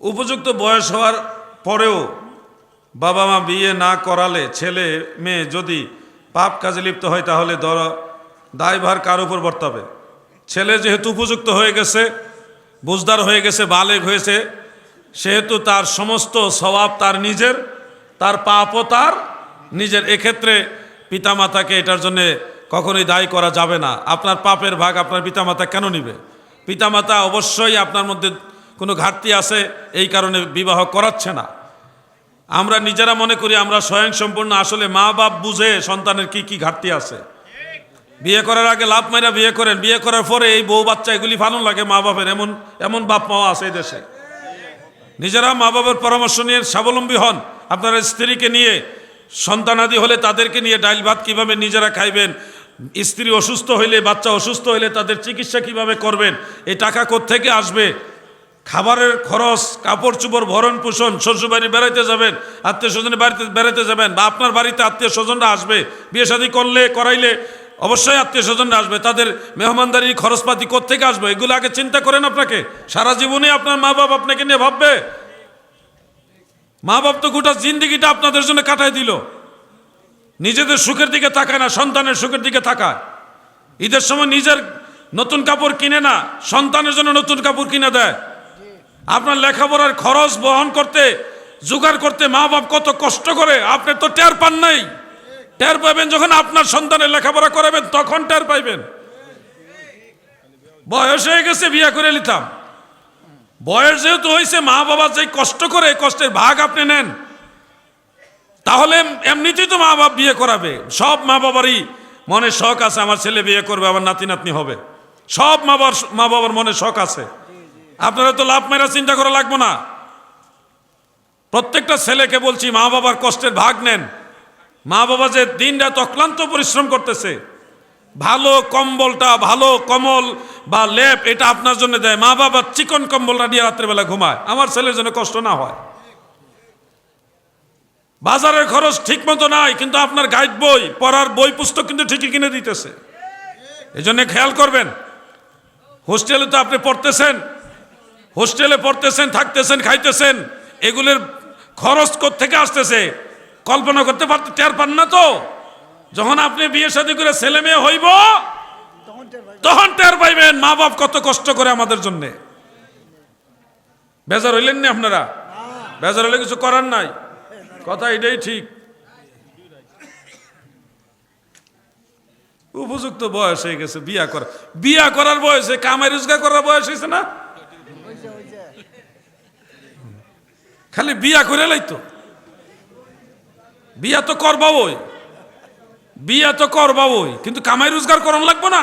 উপযুক্ত বয়স হওয়ার পরেও বাবা মা বিয়ে না করালে ছেলে, মেয়ে যদি পাপ কাজে লিপ্ত হয় তাহলে দর দায়ভার কার উপর বর্তাবে? ছেলে যেহেতু উপযুক্ত হয়ে গেছে, বুঝদার হয়ে গেছে, বালেগ হয়েছে, সেহেতু তার সমস্ত স্বভাব তার নিজের, তার পাপও তার নিজের। এক্ষেত্রে পিতামাতাকে এটার জন্যে কখনোই দায়ী করা যাবে না। আপনার পাপের ভাগ আপনার পিতামাতা কেন নিবে? পিতামাতা অবশ্যই আপনার মধ্যে কোনো ঘাটতি আছে, এই কারণে বিবাহ করাচ্ছে না। আমরা নিজেরা মনে করি আমরা স্বয়ং সম্পূর্ণ আসলে মা বাপ বুঝে সন্তানের কি কি ঘাটতি আছে। বিয়ে করার আগে লাভ মাইরা বিয়ে করেন, বিয়ে করার পরে এই বউ বাচ্চা এগুলি ভালো লাগে মা বাপের, এমন এমন বাপ মাও আছে এই দেশে। নিজেরা মা বাবার পরামর্শ নিয়ে স্বাবলম্বী হন। আপনার স্ত্রীকে নিয়ে, সন্তানাদি হলে তাদেরকে নিয়ে ডাইল ভাত কীভাবে নিজেরা খাইবেন, স্ত্রী অসুস্থ হইলে, বাচ্চা অসুস্থ হইলে তাদের চিকিৎসা কীভাবে করবেন, এই টাকা থেকে আসবে? খাবারের খরচ, কাপড় চোপড়, ভরণ পোষণ, শ্বশুরবাড়ি বেড়াইতে যাবেন, আত্মীয় স্বজনের বাড়িতে বেড়াতে যাবেন বা আপনার বাড়িতে আত্মীয় স্বজনরা আসবে, বিয়ে শাদী করলে, করাইলে অবশ্যই আত্মীয় স্বজনরা আসবে, তাদের মেহমানদারি খরচপাতি কোথেকে আসবে, এগুলো আগে চিন্তা করেন আপনাকে। সারা জীবনে আপনার মা বাপ আপনাকে নিয়ে ভাববে। মা বাপ তো গোটা জিন্দিগিটা আপনাদের জন্য কাটাই দিল। নিজেদের সুখের দিকে তাকায় না, সন্তানের সুখের দিকে তাকায়। ঈদের সময় নিজের নতুন কাপড় কিনে না, সন্তানের জন্য নতুন কাপড় কিনে দেয়। আপনার লেখাপড়ার খরচ বহন করতে, জোগাড় করতে মা বাপ কত কষ্ট করে, আপনি তো টের পান নাই। টের পাবেন যখন আপনার সন্তানের লেখাপড়া করাবেন, তখন টের পাইবেন। বয়স হয়ে গেছে, বিয়ে করে নিতাম। বয়স যেহেতু হয়েছে মা বাবা যে কষ্ট করে কষ্টের ভাগ আপনি নেন, তাহলে এমনিতেই তো মা বাপ বিয়ে করাবে। সব মা বাবারই মনে শখ আছে, আমার ছেলে বিয়ে করবে, আমার নাতি নাতনি হবে। সব মা বাবার মা বাবার মনে শখ আছে। আপনারা তো লাভ মেরা চিন্তা করা লাগবে না। প্রত্যেকটা ছেলেকে বলছি, মা বাবার কষ্টের ভাগ নেন। মা বাবা যে দিন রাত অক্লান্ত পরিশ্রম করতেছে। ভালো কম্বলটা, ভালো কমল বা লেপ, এটা আপনার জন্য দেয়। মা বাবা চিকন কম্বলটা নিয়ে রাত্রেবেলা ঘুমায়। আমার ছেলের জন্য কষ্ট না হয়। বাজারের খরচ ঠিক মতো নাই, কিন্তু আপনার গাইড বই, পড়ার বই পুস্তক কিন্তু ঠিকই কিনে দিতেছে। এই জন্য খেয়াল করবেন। হোস্টেলে তো আপনি পড়তেছেন। হোস্টেলে পড়তেছেন, থাকতেছেন, খাইতেছেন, এগুলোর খরচ থেকে আসতেছে? কল্পনা করতে পারতে টের পান না তো? যখন আপনি বিয়ে শাদী করে ছেলে মেয়ে হইব, তখন টের পাইবেন মা বাপ কত কষ্ট করে আমাদের জন্য। বেজার হইলেন না আপনারা? বেজার হইলে কিছু করার নাই। কথা এটাই ঠিক। উপযুক্ত বয়স হয়ে গেছে, বিয়া করা বিয়া করার বয়সে কামাই রোজগার করার বয়স হয়েছে না? খালি বিয়া করে লাইতো বিয়া তো করবা ওই। বিয়া তো করবা ওই। কিন্তু কামাই রোজগার করান লাগবো না?